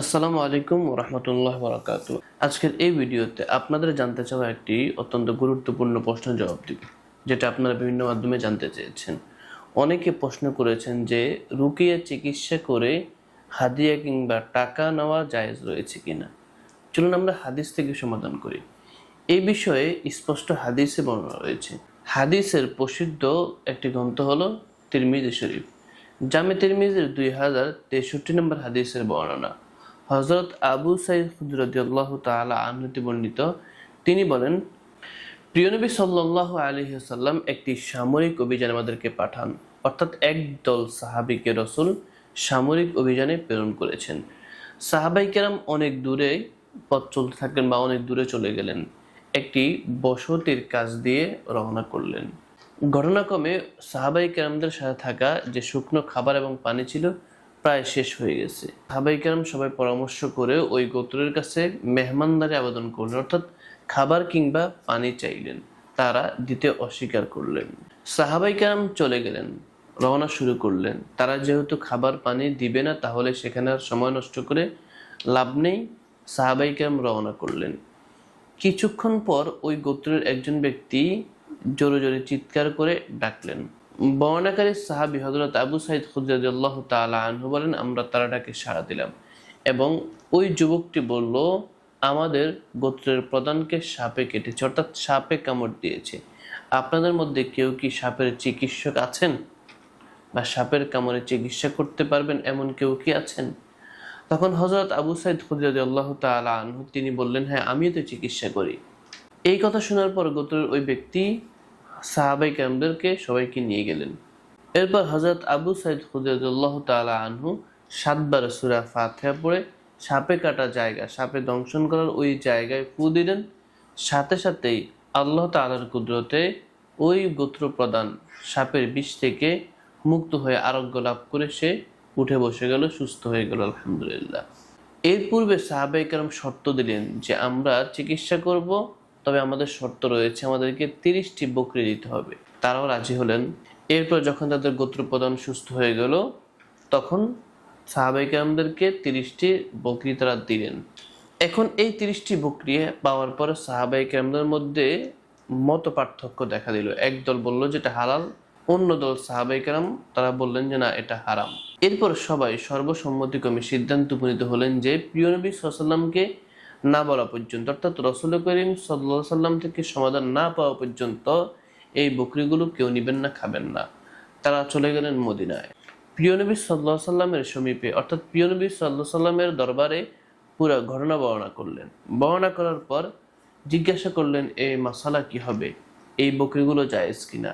আসসালামু আলাইকুম রহমতুল্লাহ বরাকাতু আজকের এই ভিডিওতে আপনাদের জানতে চাওয়া একটি অত্যন্ত গুরুত্বপূর্ণ প্রশ্ন জবাব দিব, যেটা আপনারা বিভিন্ন মাধ্যমে জানতে চেয়েছেন। অনেকে প্রশ্ন করেছেন যে, রুকিয়া চিকিৎসা করে হাদিয়া কিংবা টাকা নেওয়া জায়েজ রয়েছে কিনা? চলুন আমরা হাদিস থেকে সমাধান করি। এই বিষয়ে স্পষ্ট হাদিসে বর্ণনা রয়েছে। হাদিসের প্রসিদ্ধ একটি গ্রন্থ হল তিরমিজি শরীফ জামে তিরমিজের দুই হাজার তেষট্টি নম্বর হাদিসের বর্ণনা। হজরত আবু সাইদ খুদরদিয়াল্লাহ তালা আনহতি বর্ণিত, তিনি বলেন প্রিয়নবী সাল্লাহ আলহিহাল্লাম একটি সামরিক অভিযান আমাদেরকে পাঠান। অর্থাৎ একদল সাহাবিকে রসুল সামরিক অভিযানে প্রেরণ করেছেন। সাহাবাই কেরাম অনেক দূরে পথ চলতে থাকলেন বা অনেক দূরে চলে গেলেন। একটি বসতির কাজ দিয়ে রওনা করলেন। ঘটনাক্রমে সাহাবাই কেরামদের সাথে থাকা যে শুকনো খাবার এবং পানি ছিল প্রায় শেষ হয়ে গেছে। সাহাবাই কেরাম সবাই পরামর্শ করে ওই গোত্রের কাছে মেহমানদারি আবেদন করলেন, অর্থাৎ খাবার কিংবা পানি চাইলেন। তারা দিতে অস্বীকার করলেন। সাহাবাই কেরাম চলে গেলেন, রওনা শুরু করলেন। তারা যেহেতু খাবার পানি দিবে না, তাহলে সেখানে আর সময় নষ্ট করে লাভ নেই, সাহাবাই কেরাম রওনা করলেন। কিছুক্ষণ পর ওই গোত্রের একজন ব্যক্তি জোরে জোরে চিৎকার করে ডাকলেন বর্ণাকারী সাহাবি হজরত আবু সাইদ খুদ্দাল্লাহ তালা আনহু বলেন, আমরা তারাটাকে সাড়া দিলাম এবং ওই যুবকটি বলল, আমাদের গোত্রের প্রধানকে সাপে কেটেছে, অর্থাৎ সাপে কামড় দিয়েছে। আপনাদের মধ্যে কেউ কি সাপের চিকিৎসক আছেন বা সাপের কামড়ে চিকিৎসা করতে পারবেন এমন কেউ কি আছেন? তখন হজরত আবু সাইদ খুদ্দাদ আল্লাহ তালা আনহু, তিনি বললেন হ্যাঁ আমিও তো চিকিৎসা করি। এই কথা শোনার পর গোত্রের ওই ব্যক্তি সাহাবাই কামদেরকে সবাইকে নিয়ে গেলেন। এরপর হজরত আবু সাইদ খুদাল্লাহ তালা আনহু সাতবার সুরা ফাতিহা পড়ে সাপে কাটা জায়গা, সাপে দংশন করার ওই জায়গায় ফু দিলেন। সাথে সাথেই আল্লাহ তালার কুদরতে ওই গোত্র প্রদান সাপের বিষ থেকে মুক্ত হয়ে আরোগ্য লাভ করে সে উঠে বসে গেল, সুস্থ হয়ে গেল, আলহামদুলিল্লাহ। এর পূর্বে সাহাবাই কারম শর্ত দিলেন যে আমরা চিকিৎসা করব তবে আমাদের শর্ত রয়েছে, আমাদেরকে তিরিশটি বকরি দিতে হবে। তারাও রাজি হলেন। এরপর যখন তাদের গোত্রপ্রধান সুস্থ হয়ে গেল, তখন সাহাবাই কালামদেরকে তিরিশটি বকরি তারা দিলেন। এখন এই তিরিশটি বকরি পাওয়ার পর সাহাবাই কালামদের মধ্যে মত পার্থক্য দেখা দিল। একদল বলল যেটা হালাল, অন্য দল সাহাবাই কালাম তারা বললেন যে না, এটা হারাম। এরপর সবাই সর্বসম্মতিক্রমে সিদ্ধান্ত উপনীত হলেন যে প্রিয় নবী সাল্লামকে না বলা পর্যন্ত, অর্থাৎ রসুল করিম সাল্লা সাল্লাম থেকে সমাধান না পাওয়া পর্যন্ত এই বকরিগুলো কেউ নিবেন না, খাবেন না। তারা চলে গেলেন মদিনায়। প্রিয় নবী সাল্লাহ সাল্লামের সমীপে, অর্থাৎ প্রিয় নবী সাল্লাহ সাল্লামের দরবারে পুরো ঘটনা বর্ণনা করলেন। বর্ণনা করার পর জিজ্ঞাসা করলেন, এই মশালা কি হবে? এই বকরিগুলো জায়েজ কিনা?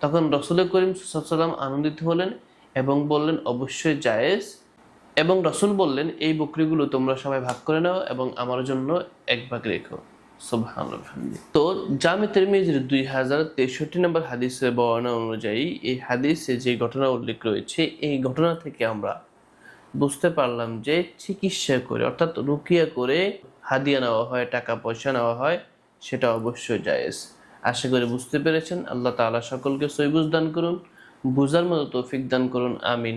তখন রসুল করিম সাল্লাম আনন্দিত হলেন এবং বললেন, অবশ্যই জায়েজ। এবং রসুল বললেন, এই বকরিগুলো তোমরা সবাই ভাগ করে নাও এবং আমার জন্য এক ভাগ রেখো। তো জামে তেরমিজের দুই হাজার তেষট্টি নম্বর হাদিসের বর্ণনা অনুযায়ী এই হাদিসে যে ঘটনা উল্লেখ রয়েছে, এই ঘটনা থেকে আমরা বুঝতে পারলাম যে চিকিৎসা করে, অর্থাৎ রুকিয়া করে হাদিয়া নেওয়া হয় টাকা পয়সা নেওয়া হয়, সেটা অবশ্যই জায়েজ। আশা করি বুঝতে পেরেছেন। আল্লাহ তাআলা সকলকে সৈবুজ দান করুন, বুঝার মতো তৌফিক দান করুন। আমিন।